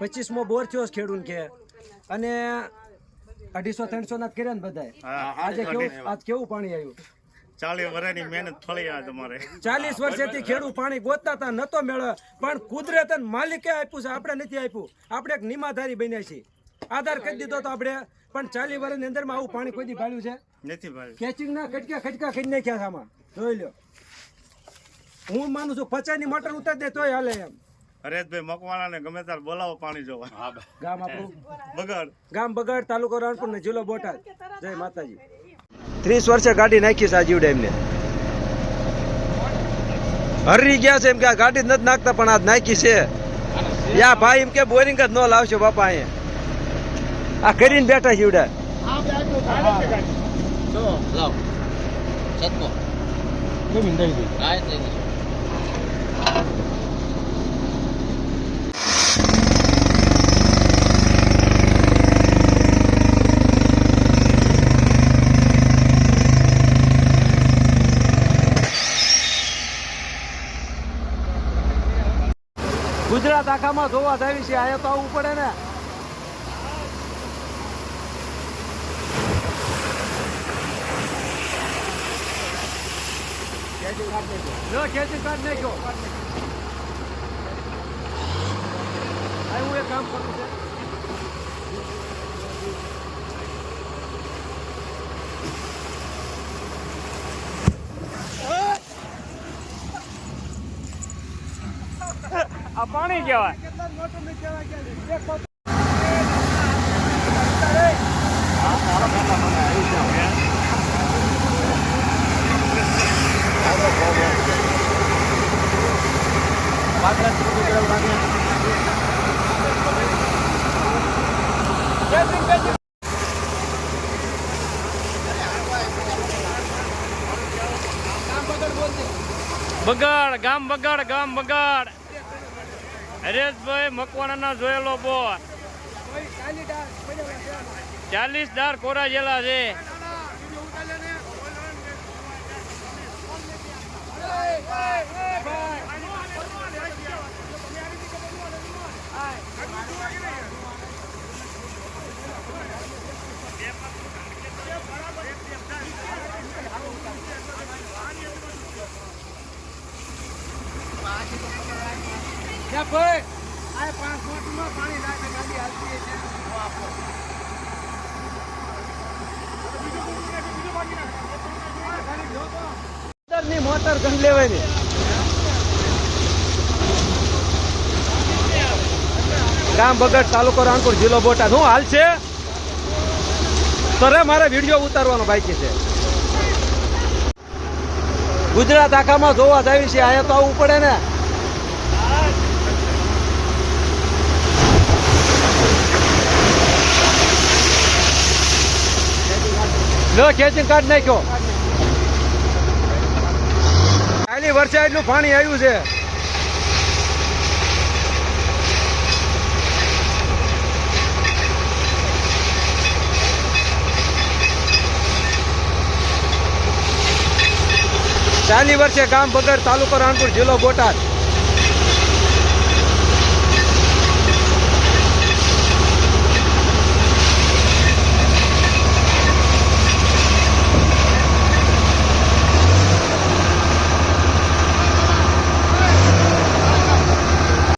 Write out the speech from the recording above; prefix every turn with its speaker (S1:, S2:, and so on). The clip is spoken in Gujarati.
S1: પચીસમો બોર થયો ખેડૂન કે. અને અઢીસો ત્રણસો ના કર્યા ને બધા આજે કેવું આજ કેવું પાણી આવ્યું?
S2: ચાલીસ વર્ષની મહેનત ફળી આ તમારે.
S1: ચાલીસ વર્ષેથી ખેડૂત પાણી ગોતતા હતા નતો મેળવે પણ કુદરત અને માલિકે આપ્યું છે આપણે નથી આપ્યું. આપણે એક નિમાધારી બન્યા છીએ. આધાર કરી દીધો તો આપણે. પણ ચાલીસ વર્ષની અંદરમાં આવું પાણી કોઈ દી ભાડ્યું છે?
S2: નથી ભાઈ
S1: કેચિંગ ના ખટકા ખટકા કરી નાખ્યા છે આમાં. જોઈ લો હું માનું છું પચાસની મોટર ઉતારી દે તોય હાલે એમ.
S2: હરેશભાઈ મકવાણા ને ગમે ત્યારે બોલાવો પાણી જોવા.
S1: ગામ આપણું.
S2: બગાડ.
S1: ગામ બગાડ તાલુકો રાણપુર ને જિલ્લો બોટાદ. જય માતાજી. ત્રીસ વર્ષે ગાડી નાખી છે આ જીવ ડેમને હરી ગયા છે એમ કે આ ગાડી જ નથી નાખતા પણ આજ નાખી છે. યા ભાઈ એમ કે બોરિંગ જ ન લાવશો બાપા અહીંયા. આ કરીને બેઠા જીવડા.
S3: લાવ.
S1: ગુજરાત આખામાં જોવા જાય છે આયા તો આવવું પડે ને. લો ખેતી કાર્ડ નાખ્યો આ હું એક કામ કરું છું આ પાણી કહેવાય
S4: બગાડ ગામ બગાડ ગામ બગાડ. હરેશભાઈ મકવાણાના જોયેલો બોર. ચાલીસ દાર કોરા જેલા છે.
S1: ભાઈ. આ પાંચ મોટરમાં પાણી નાખે ગાડી હાલતી છે ની મોટર ગંધ લેવાની. ગામ બગડ તાલુકો રાણપુર જિલ્લો બોટાદ. હું હાલ છે? સરે મારે વીડિયો ઉતારવાનો બાકી છે. ગુજરાત આખામાં જોવા જાય છે. અહીંયા તો આવવું પડે ને. લો ખેંચીને કાઢ નાખ્યો. આલી એટલું પાણી આવ્યું છે. ચાલી વર્ષે ગામ બગર તાલુકો રાણપુર જિલ્લો બોટાદ.